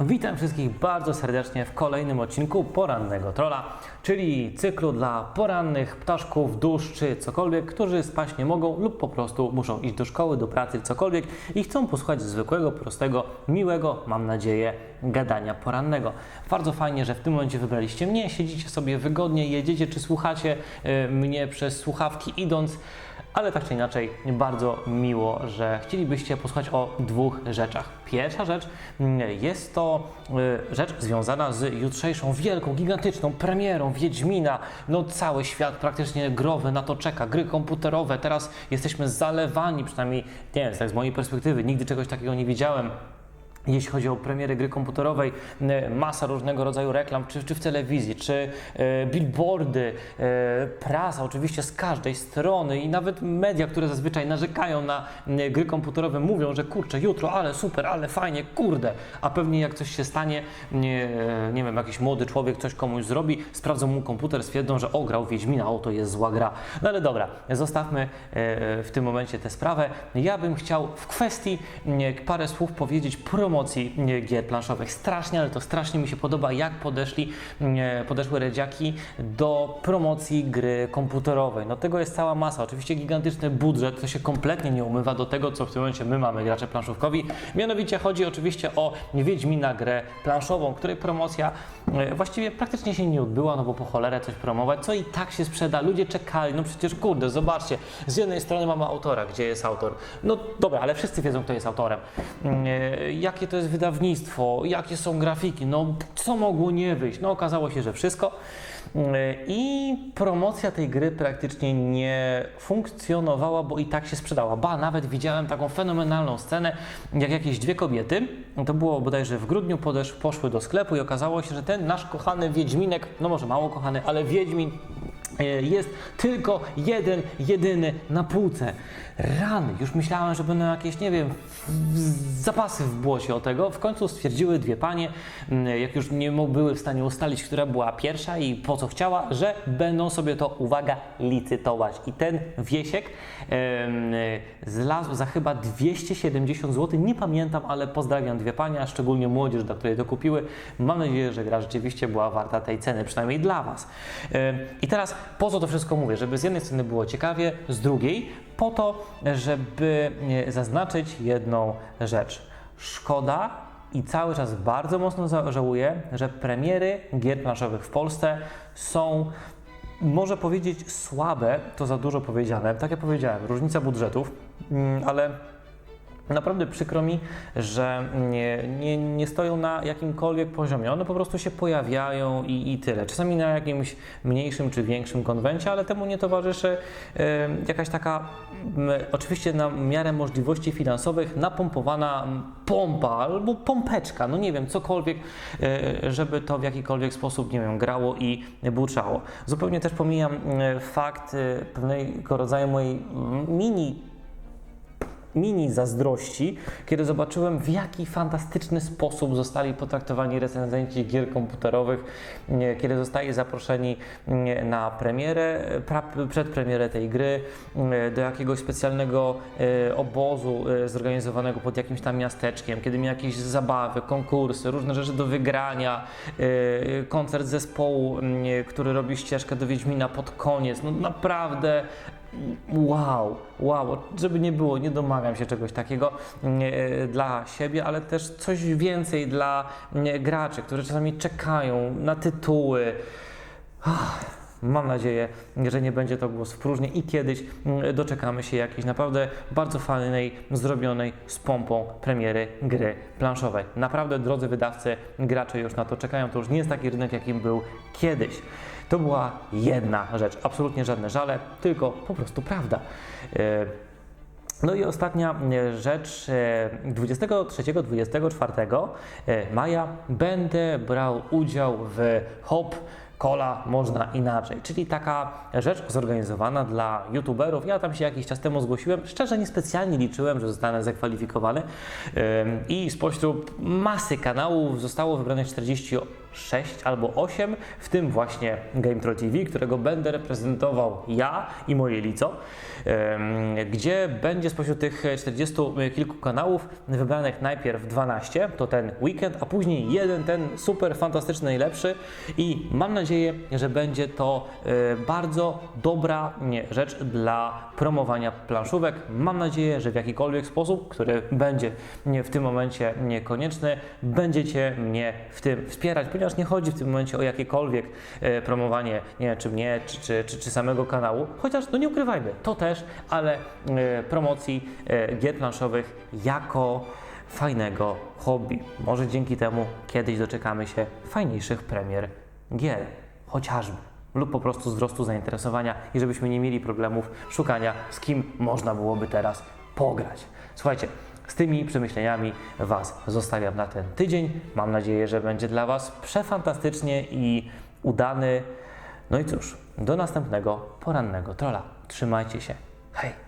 Witam wszystkich bardzo serdecznie w kolejnym odcinku Porannego Trolla, czyli cyklu dla porannych ptaszków, dusz czy cokolwiek, którzy spać nie mogą lub po prostu muszą iść do szkoły, do pracy, cokolwiek i chcą posłuchać zwykłego, prostego, miłego, mam nadzieję, gadania porannego. Bardzo fajnie, że w tym momencie wybraliście mnie, siedzicie sobie wygodnie, jedziecie czy słuchacie y, mnie przez słuchawki idąc ale tak czy inaczej, bardzo miło, że chcielibyście posłuchać o dwóch rzeczach. Pierwsza rzecz mm, jest to y, rzecz związana z jutrzejszą wielką, gigantyczną premierą Wiedźmina. No cały świat praktycznie growy na to czeka, gry komputerowe. Teraz jesteśmy zalewani, przynajmniej nie wiem, tak z mojej perspektywy, nigdy czegoś takiego nie widziałem. Jeśli chodzi o premiery gry komputerowej, e, masa różnego rodzaju reklam, czy, czy w telewizji, czy e, billboardy, e, prasa oczywiście z każdej strony i nawet media, które zazwyczaj narzekają na e, gry komputerowe, mówią, że kurczę, jutro, ale super, ale fajnie, kurde, a pewnie jak coś się stanie, nie, nie wiem, jakiś młody człowiek coś komuś zrobi, sprawdzą mu komputer, stwierdzą, że ograł Wiedźmina, o to jest zła gra. No ale dobra, zostawmy e, w tym momencie tę sprawę. Ja bym chciał w kwestii e, parę słów powiedzieć promocji e, gier planszowych. Strasznie, ale to strasznie mi się podoba, jak podeszli, e, podeszły redziaki do promocji gry komputerowej. No tego jest cała masa. Oczywiście gigantyczny budżet, to się kompletnie nie umywa do tego, co w tym momencie my mamy, gracze planszówkowi. Mianowicie chodzi oczywiście o Wiedźmina grę planszową, której promocja e, właściwie praktycznie się nie odbyła, no bo po cholerę coś promować, co i tak się sprzeda. Ludzie czekali, no przecież kurde, zobaczcie, z jednej strony mamy autora, gdzie jest autor. No dobra, ale wszyscy wiedzą, kto jest autorem. Mm, e, Jakie to jest wydawnictwo, jakie są grafiki, no co mogło nie wyjść? No okazało się, że wszystko. Mm, I promocja tej gry praktycznie nie funkcjonowała, bo i tak się sprzedała. Ba, nawet widziałem taką fenomenalną scenę, jak jakieś dwie kobiety, to było bodajże w grudniu, podesz, poszły do sklepu i okazało się, że ten nasz kochany Wiedźminek, no może mało kochany, ale Wiedźmin e, jest tylko jeden, jedyny na półce. Rany, już myślałem, że będą jakieś, nie wiem, zapasy w błocie o tego. W końcu stwierdziły dwie panie, mm, jak już nie były w stanie ustalić, która była pierwsza i po co chciała, że będą sobie to, uwaga, licytować. I ten Wiesiek em, zlazł za chyba 270 zł. Nie pamiętam, ale pozdrawiam dwie panie, a szczególnie młodzież, dla której to kupiły. Mam nadzieję, że gra rzeczywiście była warta tej ceny, przynajmniej dla Was. Em, I teraz po co to wszystko mówię? Żeby z jednej strony było ciekawie, z drugiej po to, żeby e, zaznaczyć jedną rzecz. Szkoda i cały czas bardzo mocno żałuję, że premiery gier planszowych w Polsce są może powiedzieć słabe, to za dużo powiedziane. Tak jak powiedziałem, różnica budżetów, mm, ale naprawdę przykro mi, że nie, nie, nie stoją na jakimkolwiek poziomie. One po prostu się pojawiają i, i tyle. Czasami na jakimś mniejszym czy większym konwencie, ale temu nie towarzyszy e, jakaś taka, m, oczywiście na miarę możliwości finansowych, napompowana pompa albo pompeczka, no nie wiem, cokolwiek, e, żeby to w jakikolwiek sposób, nie wiem, grało i buczało. Zupełnie też pomijam e, fakt e, pewnego rodzaju mojej mini mini zazdrości, kiedy zobaczyłem, w jaki fantastyczny sposób zostali potraktowani recenzenci gier komputerowych, nie, kiedy zostali zaproszeni nie, na premierę, pra- przedpremierę tej gry, do jakiegoś specjalnego e, obozu e, zorganizowanego pod jakimś tam miasteczkiem, kiedy mieli jakieś zabawy, konkursy, różne rzeczy do wygrania, e, koncert zespołu, który robi ścieżkę do Wiedźmina pod koniec. No naprawdę Wow, wow, żeby nie było, nie domagam się czegoś takiego e, dla siebie, ale też coś więcej dla e, graczy, którzy czasami czekają na tytuły. Mam nadzieję, że nie będzie to głos w próżni i kiedyś mm, doczekamy się jakiejś naprawdę bardzo fajnej, zrobionej z pompą premiery gry planszowej. Naprawdę, drodzy wydawcy, gracze już na to czekają. To już nie jest taki rynek, jakim był kiedyś. To była jedna rzecz, absolutnie żadne żale, tylko po prostu prawda. E, no i ostatnia e, rzecz, e, 23-24 e, maja będę brał udział w HOP Kola można inaczej, czyli taka rzecz zorganizowana dla youtuberów. Ja tam się jakiś czas temu zgłosiłem. Szczerze niespecjalnie liczyłem, że zostanę zakwalifikowany i spośród masy kanałów zostało wybrane 40 6 albo 8, w tym właśnie Game TV, którego będę reprezentował ja i moje lico, gdzie będzie spośród tych 40 kilku kanałów wybranych najpierw 12, to ten weekend, a później jeden, ten super fantastyczny, najlepszy i mam nadzieję, że będzie to e, bardzo dobra rzecz dla promowania planszówek. Mam nadzieję, że w jakikolwiek sposób, który będzie w tym momencie niekonieczny, będziecie mnie w tym wspierać, ponieważ nie chodzi w tym momencie o jakiekolwiek e, promowanie, nie czy mnie, czy, czy, czy, czy samego kanału, chociaż no nie ukrywajmy, to też, ale e, promocji gier planszowych jako fajnego hobby. Może dzięki temu kiedyś doczekamy się fajniejszych premier gier, chociażby. Lub po prostu wzrostu zainteresowania i żebyśmy nie mieli problemów szukania, z kim można byłoby teraz pograć. Słuchajcie, z tymi przemyśleniami Was zostawiam na ten tydzień. Mam nadzieję, że będzie dla Was przefantastycznie i udany. No i cóż, do następnego porannego trolla. Trzymajcie się. Hej!